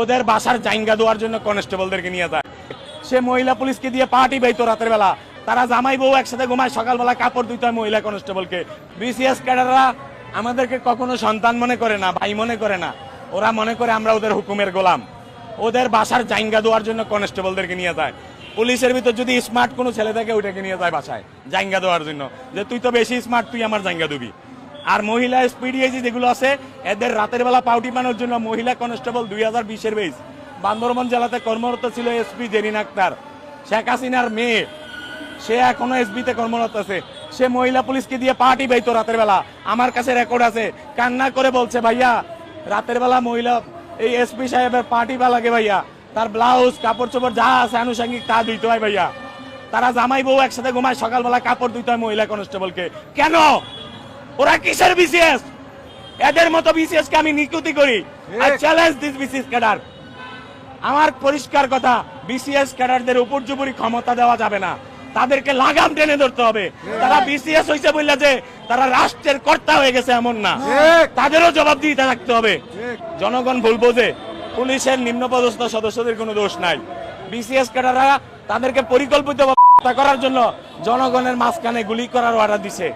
ওদের বাসার জাইঙ্গা দেওয়ার জন্য কনস্টেবলদেরকে নিয়ে যায়। সে মহিলা পুলিশকে দিয়ে পার্টি বাইতো রাতের বেলা। তারা জামাই বউ একসাথে ঘুমায়, সকালবেলা কাপড় দিতে হয় মহিলা কনস্টেবলকে। বিসিএস ক্যাডাররা আমাদেরকে কখনো সন্তান মনে করে না, ভাই মনে করে না। ওরা মনে করে আমরা ওদের হুকুমের গোলাম। ওদের বাসার জাইঙ্গা দেওয়ার জন্য কনস্টেবলদেরকে নিয়ে যায়। পুলিশের ভিতর যদি স্মার্ট কোনো ছেলে থাকে, ওইটাকে নিয়ে যায় বাসায় জাইঙ্গা দেওয়ার জন্য। যে, তুই তো বেশি স্মার্ট তুই আমার জাইঙ্গা দিবি। আর মহিলা স্পিডিএজি যেগুলো আছে, এদের রাতের বেলা পাউটি বানোর জন্য মহিলা কনস্টেবল দুই হাজার বিশের বেস বান্দরবান জেলাতে কর্মরত ছিল এসপি জেরিন আক্তার। শেখ হাসিনার মেয়ে, সে এখনও এসবিতে কর্মরত আছে। সে মহিলা পুলিশকে দিয়ে পার্টি বাইতো রাতের বেলা। আমার কাছে রেকর্ড আছে। কান্না করে বলছে, ভাইয়া, রাতের বেলা মহিলা, এই এসপি সাহেবের পার্টি বা লাগে ভাইয়া। তার ব্লাউজ কাপড় চোপড় যা আছে আনুষঙ্গিক তা ধুইতে হয় ভাইয়া। তারা জামাই বউ একসাথে ঘুমায়, সকালবেলা কাপড় ধুইতে হয় মহিলা কনস্টেবলকে কেন? ওরা কিসের বিসিএস এদের মতো বিসিএস কে আমি নিকুতি করি। I challenge this BCS cadre আমার পরিষ্কার কথা বিসিএস ক্যাডারদের উপর্যুপরি ক্ষমতা দেওয়া যাবে না। তাদেরকে লাগাম টেনে ধরতে হবে। তারা বিসিএস হইছে বললে যে তারা রাষ্ট্রের কর্তা হয়ে গেছে এমন না। তাদেরও জবাব দিতে থাকতে হবে জনগণ ভুলবো যে পুলিশের নিম্নপদস্থ সদস্যদের কোনো দোষ নাই। বিসিএস ক্যাডাররা তাদেরকে পরিকল্পিত করার জন্য জনগণের মাঝখানে গুলি করার অর্ডার দিছে।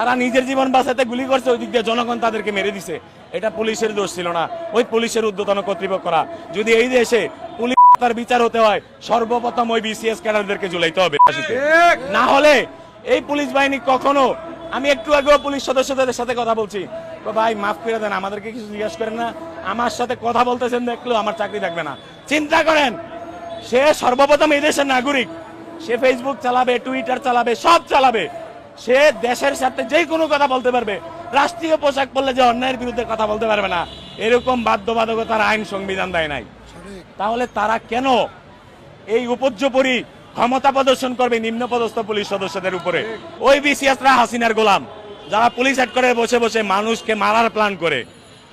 তারা নিজের জীবন বাঁচাতে গুলি করছে, ওই দিক দিয়ে জনগণ তাদেরকে মেরে দিছে। এটা পুলিশের দোষ ছিল না। ওই পুলিশের উদ্যতন কর্তৃপক্ষরা যদি এই দেশে পুলিশ তার বিচার হতে হয়, সর্বপ্রথম ওই বিসিএস ক্যাডারদেরকে ঝুলাইতে হবে। না হলে এই পুলিশ বাহিনী কখনো আমি একটু আগেও পুলিশ সদস্যদের সাথে কথা বলছি। ভাই, মাফ করে দেন, আমাদেরকে কিছু জিজ্ঞেস করেন না। আমার সাথে কথা বলতেছেন দেখলেও আমার চাকরি থাকবে না। চিন্তা করেন, সে সর্বপ্রথম এই দেশের নাগরিক। সে ফেসবুক চালাবে টুইটার চালাবে, সব চালাবে। সে দেশের সাথে যে কোনো কথা বলতে পারবে। রাষ্ট্রীয় পোশাক পরলে যে অন্যায়ের বিরুদ্ধে কথা বলতে পারবে না। এরকম বাধ্যবাধকতার আইন সংবিধান দেয় নাই। তাহলে তারা কেন এই উপর্যপরি ক্ষমতা প্রদর্শন করবে নিম্নপদস্থ পুলিশ সদস্যদের উপরে? ওই বিসিএসরা হাসিনার গোলাম। যারা পুলিশ হেড করে বসে বসে মানুষকে মারার প্ল্যান করে।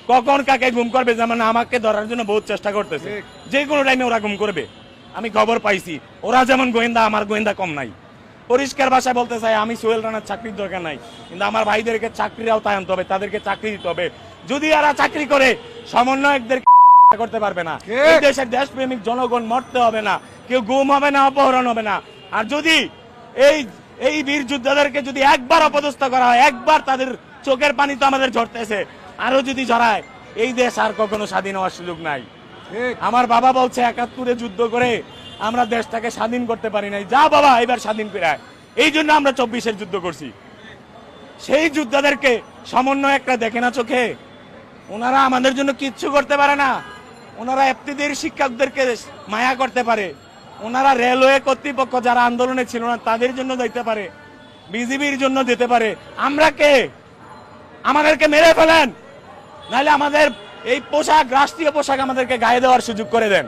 কখন কাকে গুম করবে যেমন আমাকে ধরার জন্য বহুত চেষ্টা করতেছে। যে কোনো টাইমে ওরা গুম করবে। আমি খবর পাইছি। ওরা যেমন গোয়েন্দা, আমার গোয়েন্দা কম নাই। পরিষ্কার ভাষায় বলতে চাই আমি সোহেল রানার চাকরির দরকার নাই কিন্তু আমার ভাইদেরকে চাকরির আওতায় আনতে হবে তাদেরকে চাকরি দিতে হবে। যদি এরা চাকরি করে সমন্বয়কদের করতে পারবে না। এই দেশের দেশপ্রেমিক জনগণ মরতে হবে না কেউ গুম হবে না অপহরণ হবে না। আর যদি এই এই বীর যোদ্ধাদেরকে যদি একবার অপদস্থ করা হয় একবার তাদের চোখের পানি তো আমাদের ঝরতেছে আরও যদি ঝরায় এই দেশ আর কখনো স্বাধীন হওয়ার সুযোগ নাই। আমার বাবা বলছে একাত্তরে যুদ্ধ করে আমরা দেশটাকে স্বাধীন করতে পারি নাই। যা বাবা, এবার স্বাধীন করে এই জন্য আমরা চব্বিশের যুদ্ধ করছি। সেই যোদ্ধাদেরকে সমন্বয় একটা দেখে না চোখে? ওনারা আমাদের জন্য কিচ্ছু করতে পারে না। ওনারা এফতিদের শিক্ষকদেরকে মায়া করতে পারে। ওনারা রেলওয়ে কর্তৃপক্ষ যারা আন্দোলনে ছিল না, তাদের জন্য দিতে পারে। বিজিবির জন্য দিতে পারে। আমরা কে? আমাদেরকে মেরে ফেলেন। নাহলে আমাদের এই পোশাক, রাষ্ট্রীয় পোশাক আমাদেরকে গায়ে দেওয়ার সুযোগ করে দেন।